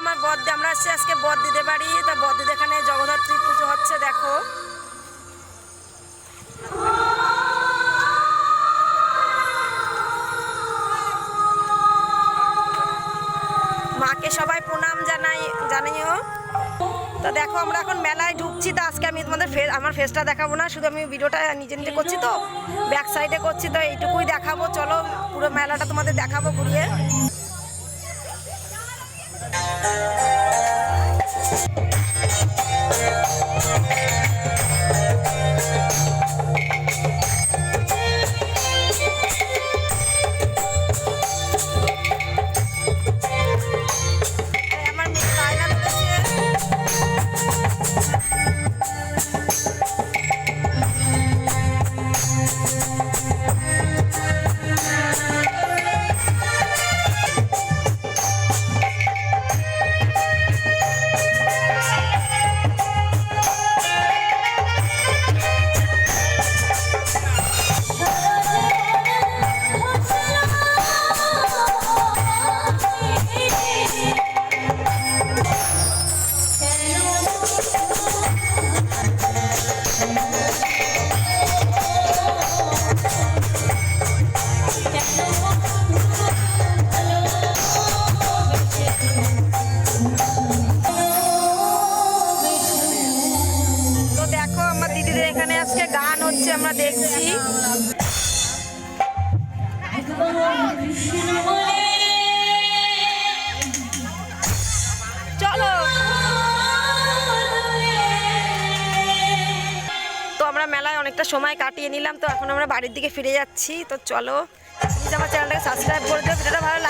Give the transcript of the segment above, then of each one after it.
আমার বদ্দি আমরা আসছি আজকে বদ্দিদের বাড়ি। তা বদ্দিদের এখানে জগদ্ধাত্রী পুজো হচ্ছে, দেখো। মাকে সবাই প্রণাম জানাই, জানিও। তো দেখো, আমরা এখন মেলায় ঢুকছি। তো আজকে আমি তোমাদের ফেস আমার ফেসটা দেখাবো না, শুধু আমি ভিডিওটা নিজে নিজে করছি তো। ব্যাক সাইডে করছি, তো এইটুকুই দেখাবো। চলো, পুরো মেলাটা তোমাদের দেখাবো ঘুরিয়ে। এই আজকে গান হচ্ছে, আমরা দেখছি। চলো। তো আমরা মেলায় অনেকটা সময় কাটিয়ে নিলাম, তো এখন আমরা বাড়ির দিকে ফিরে যাচ্ছি। তো চলো আমার চ্যানেলটাকে সাবস্ক্রাইব করে দিও, ভিডিওটা ভালো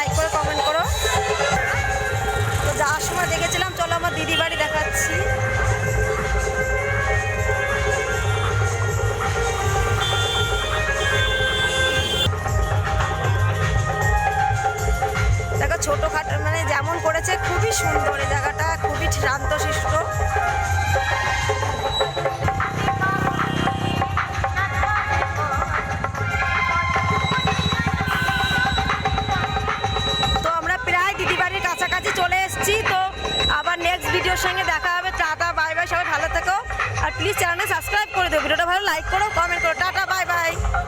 ছোটোখাটো মানে যেমন করেছে, খুবই সুন্দর এই জায়গাটা, খুবই শান্তশিষ্ট ভিডিওর সঙ্গে দেখা হবে। টাটা বাই বাই সবাই ভালো থেকো। আর প্লিজ চ্যানেলটা সাবস্ক্রাইব করে দিও। ভিডিওটা ভালো লাইক করো কমেন্ট করো। টাটা